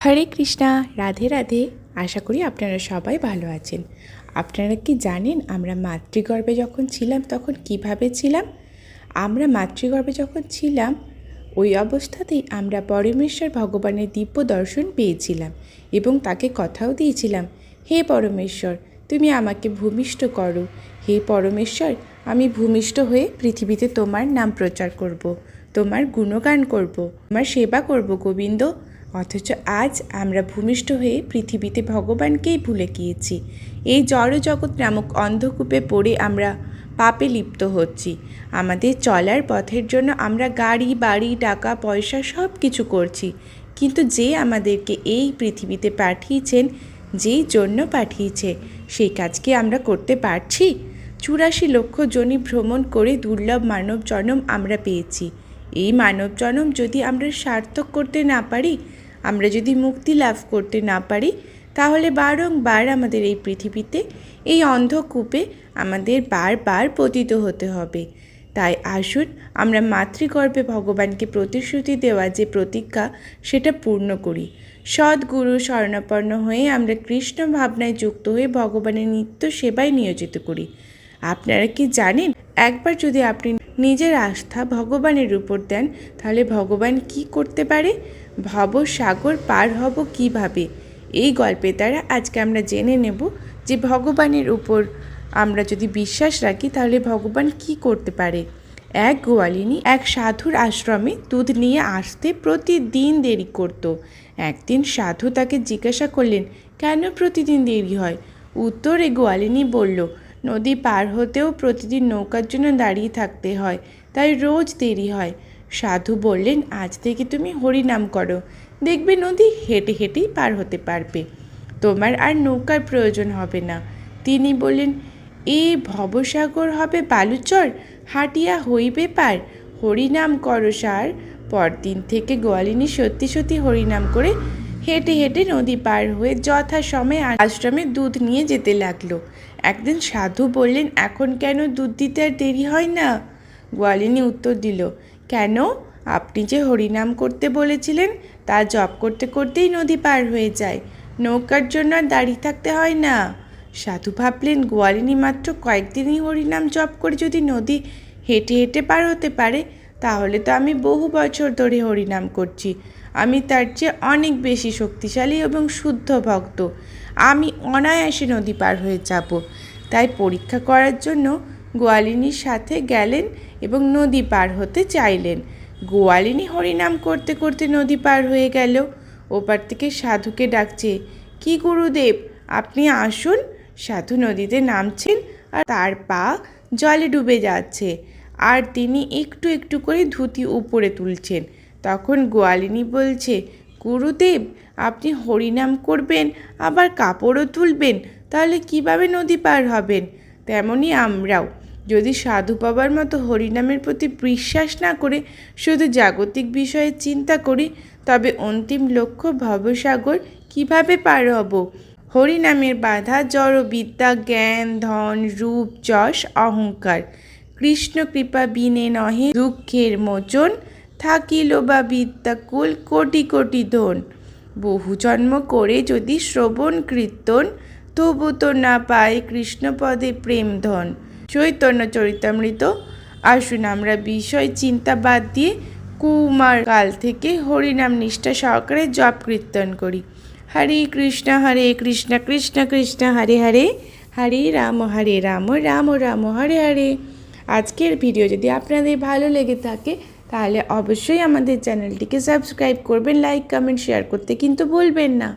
হরে কৃষ্ণা, রাধে রাধে আশা করি আপনারা সবাই ভালো আছেন আপনারা কি জানেন আমরা মাতৃগর্ভে যখন ছিলাম তখন কীভাবে ছিলাম আমরা মাতৃগর্ভে যখন ছিলাম, ওই অবস্থাতেই আমরা পরমেশ্বর ভগবানের দিব্য দর্শন পেয়েছিলাম এবং তাকে কথাও দিয়েছিলাম, হে পরমেশ্বর, তুমি আমাকে ভূমিষ্ঠ করো হে পরমেশ্বর, আমি ভূমিষ্ঠ হয়ে পৃথিবীতে তোমার নাম প্রচার করব। তোমার গুণগান করব। তোমার সেবা করব গোবিন্দ অথচ আজ আমরা ভূমিষ্ঠ হয়ে পৃথিবীতে ভগবানকেই ভুলে গিয়েছি। এই জড় জগৎ নামক অন্ধকূপে পড়ে আমরা পাপে লিপ্ত হচ্ছি। আমাদের চলার পথের জন্য আমরা গাড়ি, বাড়ি, টাকা, পয়সা সব কিছু করছি। কিন্তু যে আমাদেরকে এই পৃথিবীতে পাঠিয়েছেন, যেই জন্য পাঠিয়েছে, সেই কাজ কি আমরা করতে পারছি? চুরাশি লক্ষ জনি ভ্রমণ করে দুর্লভ মানব জনম আমরা পেয়েছি। এই মানব জনম যদি আমরা সার্থক করতে না পারি আমরা যদি মুক্তি লাভ করতে না পারি, তাহলে বারংবার আমাদের এই পৃথিবীতে এই অন্ধকূপে আমাদের বারবার পতিত হতে হবে। তাই আসুন আমরা মাতৃগর্ভে ভগবানকে প্রতিশ্রুতি দেওয়া যে প্রতিজ্ঞা, সেটা পূর্ণ করি। সদ্গুরু শরণাপন্ন হয়ে আমরা কৃষ্ণ ভাবনায় যুক্ত হয়ে ভগবানের নিত্য সেবায় নিয়োজিত করি। আপনারা কি জানেন? একবার যদি আপনি নিজের আস্থা ভগবানের উপর দেন, তাহলে ভগবান কি করতে পারে? ভব সাগর পার হব কীভাবে? এই গল্পের দ্বারা আজকে আমরা জেনে নেব যে ভগবানের উপর আমরা যদি বিশ্বাস রাখি, তাহলে ভগবান কি করতে পারে? এক গোয়ালিনী এক সাধুর আশ্রমে দুধ নিয়ে আসতে প্রতিদিন দেরি করত। একদিন সাধু তাকে জিজ্ঞাসা করলেন, কেন প্রতিদিন দেরি হয়? উত্তরে গোয়ালিনী বলল, নদী পার হতেও প্রতিদিন নৌকার জন্য দাঁড়িয়ে থাকতে হয়, তাই রোজ দেরি হয়। সাধু বললেন, আজ থেকে তুমি হরিনাম করো। দেখবে নদী হেঁটে হেঁটেই পার হতে পারবে। তোমার আর নৌকার প্রয়োজন হবে না। তিনি বললেন, এ ভবসাগর হবে বালুচর, হাটিয়া হইবে পার। হরিনাম করো সার। পরদিন থেকে গোয়ালিনী সত্যি সত্যি হরিনাম করে হেঁটে হেঁটে নদী পার হয়ে যথা সময়ে আশ্রমে দুধ নিয়ে যেতে লাগল। একদিন সাধু বললেন, এখন কেন দুধ দিতে আর দেরি হয় না? গোয়ালিনী উত্তর দিল কেন? আপনি যে হরিনাম করতে বলেছিলেন, তা জপ করতে করতেই নদী পার হয়ে যায়। নৌকার জন্য আর দাঁড়িয়ে থাকতে হয় না। সাধু ভাবলেন, গোয়ালিনী মাত্র কয়েকদিনই হরিনাম জপ করে যদি নদী হেঁটে হেঁটে পার হতে পারে, তাহলে তো আমি বহু বছর ধরে হরিনাম করছি। আমি তার চেয়ে অনেক বেশি শক্তিশালী এবং শুদ্ধ ভক্ত। আমি অনায়াসে নদী পার হয়ে যাব। তাই পরীক্ষা করার জন্য গোয়ালিনীর সাথে গেলেন এবং নদী পার হতে চাইলেন। গোয়ালিনী হরিনাম করতে করতে নদী পার হয়ে গেল। ওপার থেকে সাধুকে ডাকছে, কি গুরুদেব, আপনি আসুন। সাধু নদীতে নামছেন আর তার পা জলে ডুবে যাচ্ছে। আর তিনি একটু একটু করে ধুতি উপরে তুলছেন। তখন গোয়ালিনী বলছে, গুরুদেব, আপনি হরিনাম করবেন, আবার কাপড়ও তুলবেন, তাহলে কীভাবে নদী পার হবেন? তেমনি আমরাও। যদি সাধু বাবার মতো হরিনামের প্রতি বিশ্বাস না করে শুধু জাগতিক বিষয়ে চিন্তা করি, তবে অন্তিম লক্ষ্য ভবসাগর কীভাবে পার হব? হরিনামের বাধা জড় বিদ্যা, জ্ঞান, ধন, রূপ, যশ, অহংকার। কৃষ্ণ কৃপা বিনে নহে দুঃখের মোচন, থাকিল বা বিদ্যাকুল কোটি কোটি ধন। বহু জন্ম করে যদি শ্রবণ কীর্তন, তবু তো না পায় কৃষ্ণপদে প্রেম ধন। চৈতন্য চরিতামৃত। আসুন আমরা বিষয় চিন্তা বাদ দিয়ে কুমার কাল থেকে হরিনাম নিষ্ঠা সহকারে জপ কীর্তন করি। হরে কৃষ্ণ হরে কৃষ্ণ কৃষ্ণ কৃষ্ণ, হরে হরে হরে রাম হরে রাম রাম রাম, হরে হরে। আজকের ভিডিও যদি আপনাদের ভালো লেগে থাকে, তাহলে অবশ্যই আমাদের চ্যানেলটিকে সাবস্ক্রাইব করবেন, লাইক, কমেন্ট, শেয়ার করতে কিন্তু ভুলবেন না।